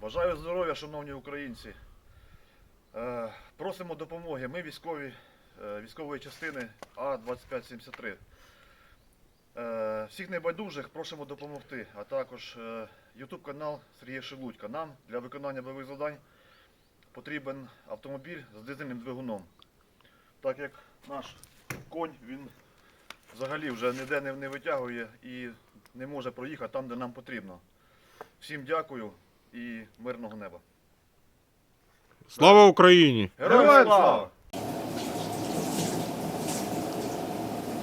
Бажаю здоров'я, шановні українці. Е, Просимо допомоги. Ми військові е, військової частини А2573. Е, Всіх небайдужих просимо допомогти, а також YouTube канал Сергія Шелудька. Нам для виконання бойових завдань потрібен автомобіль з дизельним двигуном. Так як наш конь він взагалі вже ніде не витягує і не може проїхати там, де нам потрібно. Всім дякую і мирного неба. Слава Україні! Героям слава!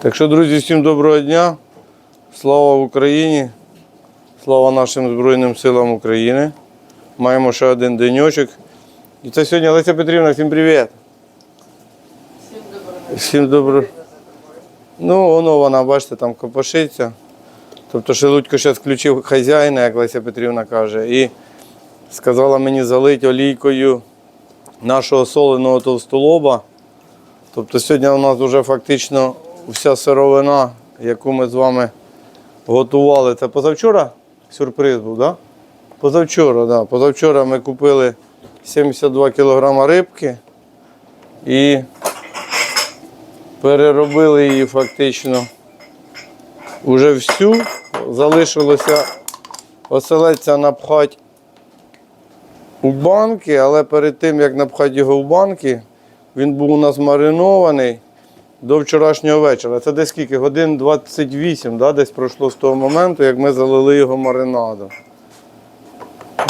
Так що, друзі, всім доброго дня. Слава Україні! Слава нашим Збройним силам України. Маємо ще один денечок. І це сьогодні Леся Петрівна, всім привіт. Всім добро. Ну, воно вона, бачите, там копошиться. Тобто Шелудько зараз включив хазяїна, як Леся Петрівна каже, і сказала мені залити олійкою нашого соленого товстолоба. Тобто сьогодні у нас вже фактично вся сировина, яку ми з вами готували. Це позавчора сюрприз був. Да? Позавчора. Да. Позавчора ми купили 72 кг рибки і переробили її фактично вже всю. Залишилося оселедця напхати у банки, але перед тим, як напхати його в банки, він був у нас маринований до вчорашнього вечора. Це десь скільки? Годин 28, да, десь пройшло з того моменту, як ми залили його маринадом.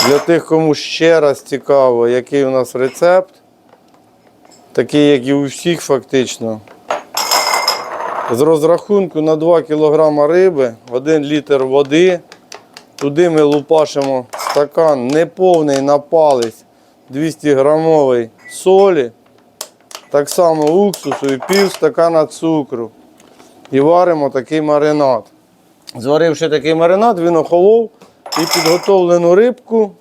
Для тих, кому ще раз цікаво, який у нас рецепт, такий, як і у всіх фактично. З розрахунку на 2 кг риби, 1 літр води. Туди ми лупашимо стакан неповний на палець 200 грамовий солі, так само уксусу і пів стакана цукру. І варимо такий маринад. Зваривши такий маринад, він охолов і підготовлену рибку.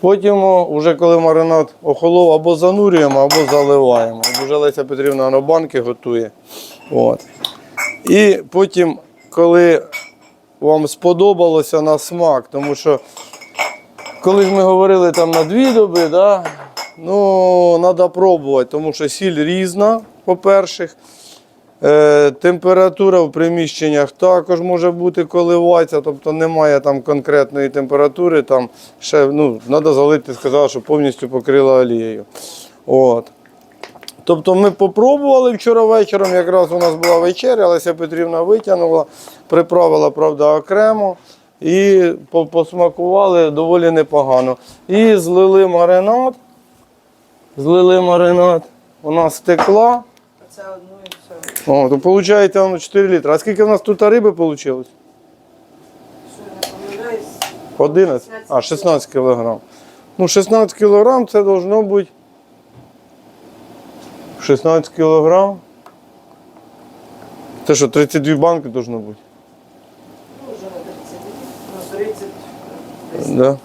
Потім, вже коли маринад охолов, або занурюємо, або заливаємо. Вже Леся Петрівна на банки готує. От. І потім, коли вам сподобалося на смак, тому що коли ж ми говорили там на дві доби, да, ну, треба пробувати, тому що сіль різна, по-перше. Е, температура в приміщеннях також може бути коливатися, тобто немає там конкретної температури, там ще ну, треба залити, сказали, що повністю покрила олією. От. Тобто ми попробували вчора вечором, якраз у нас була вечеря, Леся Петрівна витягнула, приправила, правда, окремо і посмакували доволі непогано. І злили маринад. Злили маринад. У нас стекла. Це одну і все. О, то виходить воно 4 літри. А скільки в нас тут риби вийшло? Що я не помиляюсь, 11? А, 16 кілограм. Ну, 16 кілограм це должно бути. 16 кілограм. Це що, 32 банки должно бути? ну, на 30, на 30. десь. Да.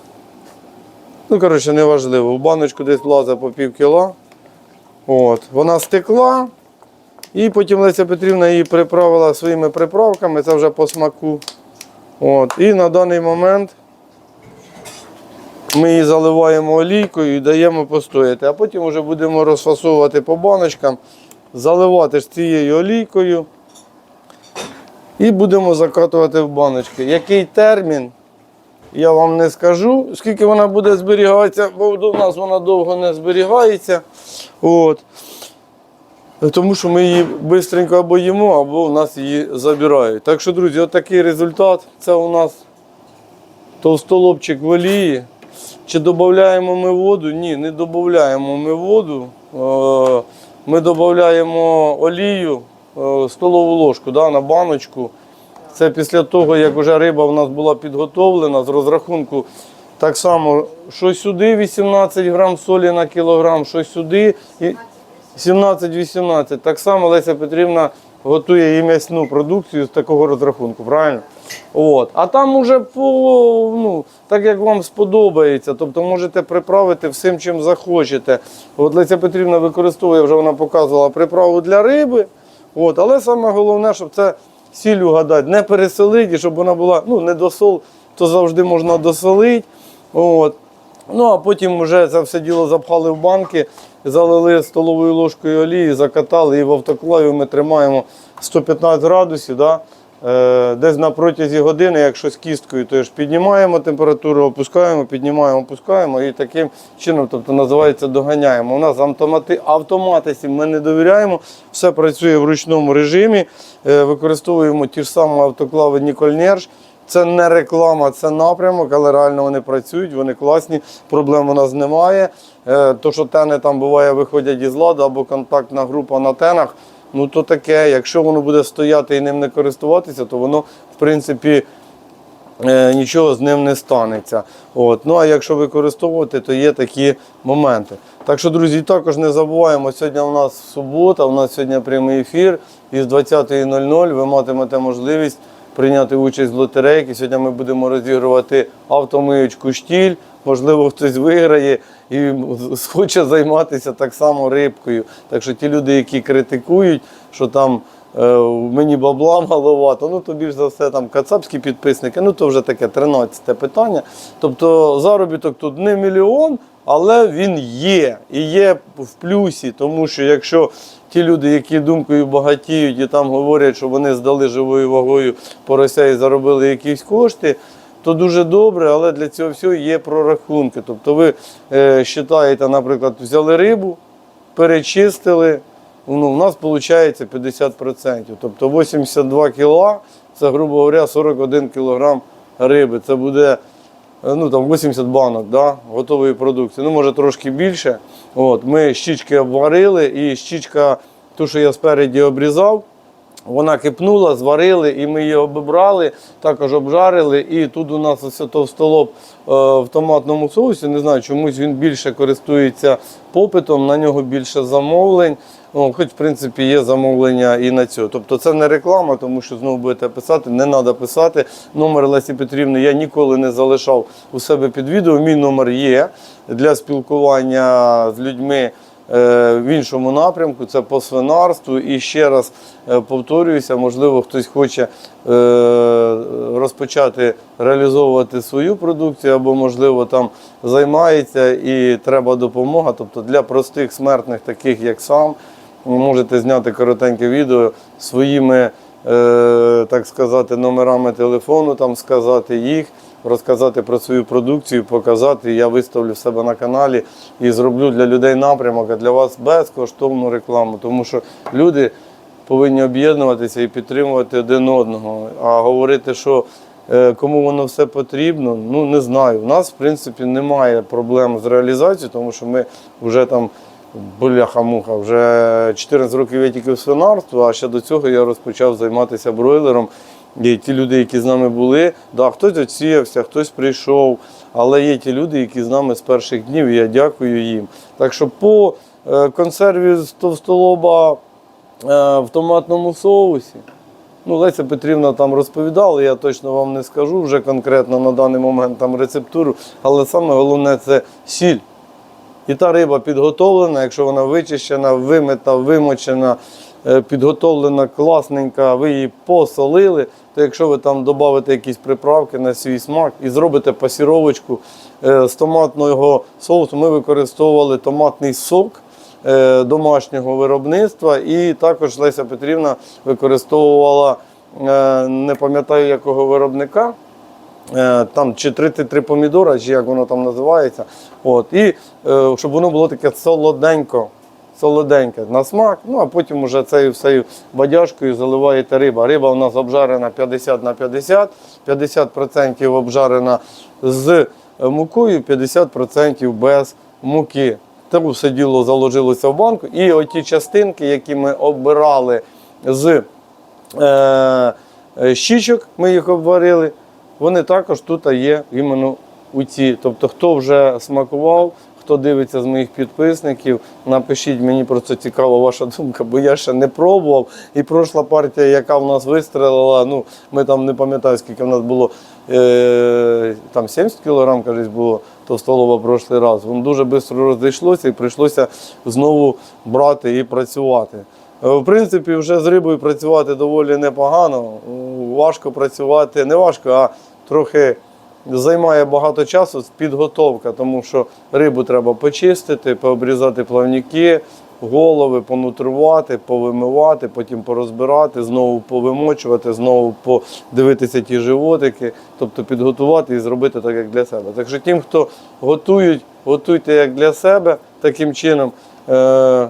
Ну, коротше, неважливо. В баночку десь влазить по пів кіла. От. Вона стекла. І потім Леся Петрівна її приправила своїми приправками, це вже по смаку. От. І на даний момент ми її заливаємо олійкою і даємо постояти. А потім вже будемо розфасовувати по баночкам, заливати ж цією олійкою. І будемо закатувати в баночки. Який термін? Я вам не скажу, скільки вона буде зберігатися, бо у нас вона довго не зберігається. От. Тому що ми її швидко або їмо, або у нас її забирають. Так що, друзі, отакий результат. Це у нас товстолобчик в олії. Чи додаємо ми воду? Ні, не додаємо ми воду. Е, Ми додаємо олію, е, столову ложку да, на баночку. Це після того, як вже риба у нас була підготовлена з розрахунку. Так само, що сюди 18 грам солі на кілограм, що сюди і 17-18. Так само Леся Петрівна готує і м'ясну продукцію з такого розрахунку, правильно? От. А там уже по, ну, так як вам сподобається, тобто можете приправити всім, чим захочете. От Леся Петрівна використовує, вже вона показувала приправу для риби. От. Але саме головне, щоб це сіль угадати, не пересолити, щоб вона була ну, не досол, то завжди можна досолити. От. Ну, а потім вже це все діло запхали в банки, залили столовою ложкою олії, закатали і в автоклаві ми тримаємо 115 градусів. Да? Е, десь на протязі години, якщо з кісткою, то ж піднімаємо температуру, опускаємо, піднімаємо, опускаємо і таким чином, тобто називається доганяємо. У нас автомати, автоматиці ми не довіряємо, все працює в ручному режимі, е, використовуємо ті ж самі автоклави Нікольнерж. Це не реклама, це напрямок, але реально вони працюють, вони класні, проблем у нас немає. Е, То, що тени там буває, виходять із ладу або контактна група на тенах, ну то таке, якщо воно буде стояти і ним не користуватися, то воно, в принципі, е, нічого з ним не станеться. От. Ну а якщо використовувати, то є такі моменти. Так що, друзі, також не забуваємо, сьогодні у нас субота, у нас сьогодні прямий ефір. Із 20.00 ви матимете можливість прийняти участь в лотерейці. Сьогодні ми будемо розігрувати автомиючку штіль. Можливо, хтось виграє і хоче займатися так само рибкою. Так що ті люди, які критикують, що там е, мені бабла маловато, ну то більш за все там кацапські підписники, ну то вже таке 13 питання. Тобто заробіток тут не мільйон, але він є і є в плюсі, тому що якщо ті люди, які думкою багатіють і там говорять, що вони здали живою вагою порося і заробили якісь кошти, то дуже добре, але для цього всього є прорахунки. Тобто ви е, наприклад, взяли рибу, перечистили, ну, у нас виходить 50%. Тобто 82 кіла, це, грубо говоря, 41 кілограм риби. Це буде ну, там 80 банок да, готової продукції. Ну, може трошки більше. От, ми щічки обварили, і щічка, ту, що я спереді обрізав, вона кипнула, зварили, і ми її обібрали, також обжарили. І тут у нас ось товстолоб е, в томатному соусі. Не знаю, чомусь він більше користується попитом, на нього більше замовлень. Ну, хоч, в принципі, є замовлення і на цього. Тобто це не реклама, тому що знову будете писати, не треба писати. Номер Лесі Петрівни я ніколи не залишав у себе під відео. Мій номер є для спілкування з людьми. Е, В іншому напрямку це по свинарству. І ще раз е, повторююся, можливо, хтось хоче е, розпочати реалізовувати свою продукцію, або, можливо, там займається і треба допомога. Тобто для простих смертних, таких як сам, можете зняти коротеньке відео своїми, так сказати, номерами телефону, там сказати їх, розказати про свою продукцію, показати. Я виставлю в себе на каналі і зроблю для людей напрямок, а для вас безкоштовну рекламу, тому що люди повинні об'єднуватися і підтримувати один одного. А говорити, що е, кому воно все потрібно, ну не знаю. У нас, в принципі, немає проблем з реалізацією, тому що ми вже там. Бляха-муха, вже 14 років я тільки в свинарстві, а ще до цього я розпочав займатися бройлером. І ті люди, які з нами були, да, хтось відсіявся, хтось прийшов, але є ті люди, які з нами з перших днів, і я дякую їм. Так що по е, консерві з товстолоба е, в томатному соусі. Ну, Леся Петрівна там розповідала, я точно вам не скажу вже конкретно на даний момент там рецептуру, але саме головне це сіль. І та риба підготовлена, якщо вона вичищена, вимита, вимочена, підготовлена класненька, ви її посолили, то якщо ви там додаите якісь приправки на свій смак і зробите пасіровочку е, з томатного соусу, ми використовували томатний сок е, домашнього виробництва, і також Леся Петрівна використовувала, е, не пам'ятаю якого виробника. Е, там чи 33 помідора, чи як воно там називається. От, і е, щоб воно було таке солоденько, солоденьке на смак. Ну а потім уже цією всею бадяжкою заливаєте риба. Риба у нас обжарена 50 на 50, 50% обжарена з мукою, 50% без муки. Це все діло заложилося в банку. І оті частинки, які ми обирали з е, е, щічок, ми їх обварили. Вони також тут є іменно у ці. Тобто, хто вже смакував, хто дивиться з моїх підписників, напишіть, мені просто цікава ваша думка, бо я ще не пробував. І пройшла партія, яка в нас вистрелила, ну ми там не пам'ятаю, скільки в нас було, е, там 70 кілограм, кажуть, було товстолоба прошлий раз. Воно дуже швидко розійшлося і прийшлося знову брати і працювати. Е, В принципі, вже з рибою працювати доволі непогано. Важко працювати, не важко, а трохи займає багато часу підготовка, тому що рибу треба почистити, пообрізати плавники, голови, понутрувати, повимивати, потім порозбирати, знову повимочувати, знову подивитися ті животики, тобто підготувати і зробити так, як для себе. Так що тим, хто готують, готуйте як для себе таким чином. Е-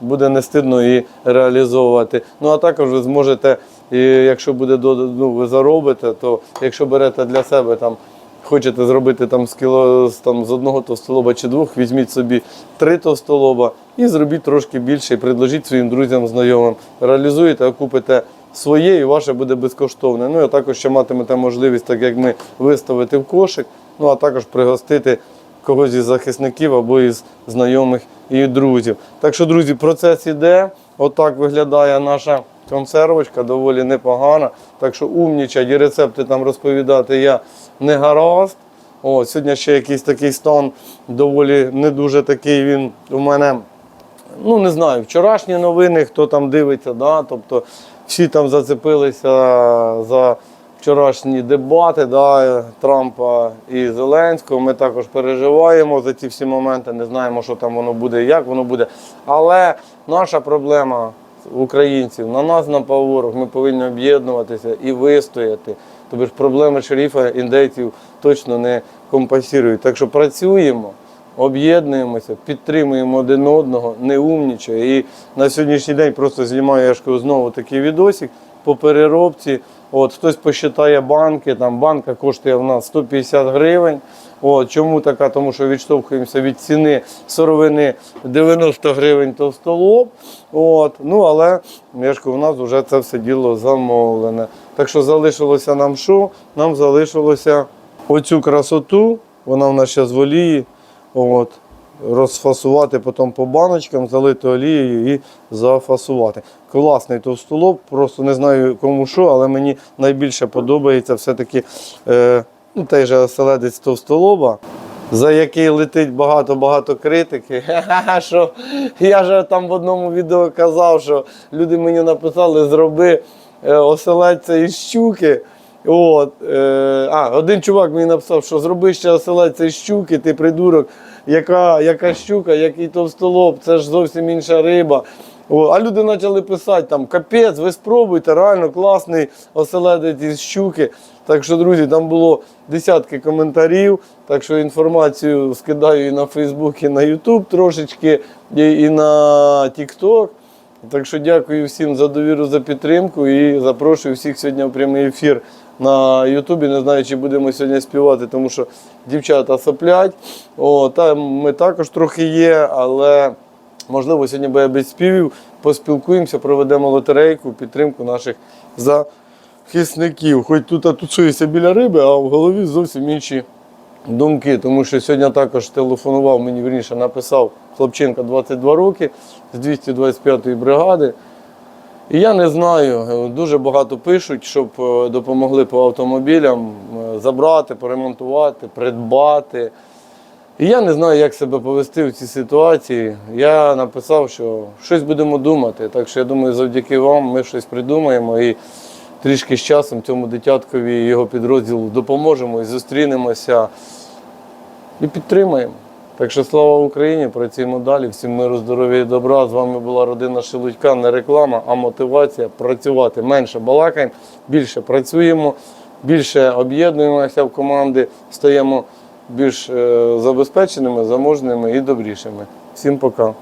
буде не стидно і реалізовувати. Ну а також ви зможете, і якщо буде ну, ви заробите, то якщо берете для себе там. Хочете зробити там з кіло там, з одного товстолоба чи двох, візьміть собі три товстолоба і зробіть трошки більше, і предложіть своїм друзям, знайомим. Реалізуєте, а купите своє і ваше буде безкоштовне. Ну і також ще матимете можливість, так як ми, виставити в кошик, ну а також пригостити когось із захисників або із знайомих і друзів. Так що, друзі, процес іде. Отак виглядає наша консервочка, доволі непогана. Так що умнічать і рецепти там розповідати я не гаразд. О, сьогодні ще якийсь такий стан доволі не дуже такий він у мене. Ну, не знаю, вчорашні новини, хто там дивиться, да, тобто всі там зацепилися за вчорашні дебати да, Трампа і Зеленського. Ми також переживаємо за ці всі моменти, не знаємо, що там воно буде і як воно буде. Але наша проблема українців на нас напав ворог. Ми повинні об'єднуватися і вистояти. Тобто ж проблеми шерифа індейців точно не компасірують. Так що працюємо об'єднуємося, підтримуємо один одного, не умнічає. І на сьогоднішній день просто знімаю я ж знову такий відосик по переробці. От, хтось посчитає банки, там банка коштує в нас 150 гривень. От, чому така? Тому що відштовхуємося від ціни сировини 90 гривень товстолоб. От, ну, але ж у нас вже це все діло замовлене. Так що залишилося нам що? Нам залишилося оцю красоту, вона в нас зараз в олії. От, розфасувати потім по баночкам, залити олією і зафасувати. Класний товстолоб, просто не знаю кому що, але мені найбільше подобається все-таки е, ну, той же оселедець товстолоба. За який летить багато-багато критики. Що я ж там в одному відео казав, що люди мені написали, зроби е, оселедця із щуки. От, е, а, один чувак мені написав, що зроби ще оселедця із щуки, ти придурок, яка, яка щука, який товстолоб, це ж зовсім інша риба. О, а люди почали писати там капець, ви спробуйте, реально класний оселедець із щуки. Так що, друзі, там було десятки коментарів. Так що інформацію скидаю і на Фейсбук, і на Ютуб трошечки, і, і на TikTok. Так що дякую всім за довіру, за підтримку і запрошую всіх сьогодні в прямий ефір на Ютубі. Не знаю, чи будемо сьогодні співати, тому що дівчата соплять. О, та ми також трохи є, але можливо сьогодні буде без співів. Поспілкуємося, проведемо лотерейку, підтримку наших захисників. Хоч тут тусуюся біля риби, а в голові зовсім інші думки. Тому що сьогодні також телефонував, мені вірніше написав хлопчинка 22 роки з 225-ї бригади. І я не знаю, е, дуже багато пишуть, щоб е, допомогли по автомобілям е, забрати, поремонтувати, придбати. І я не знаю, як себе повести в цій ситуації. Я написав, що щось будемо думати. Так що я думаю, завдяки вам ми щось придумаємо і трішки з часом цьому дитяткові його підрозділу допоможемо і зустрінемося і підтримаємо. Так що слава Україні, працюємо далі. Всім миру, здоров'я і добра. З вами була родина Шелудька. Не реклама, а мотивація працювати. Менше балакаємо, більше працюємо, більше об'єднуємося в команди, стаємо більш е, забезпеченими, заможними і добрішими. Всім пока.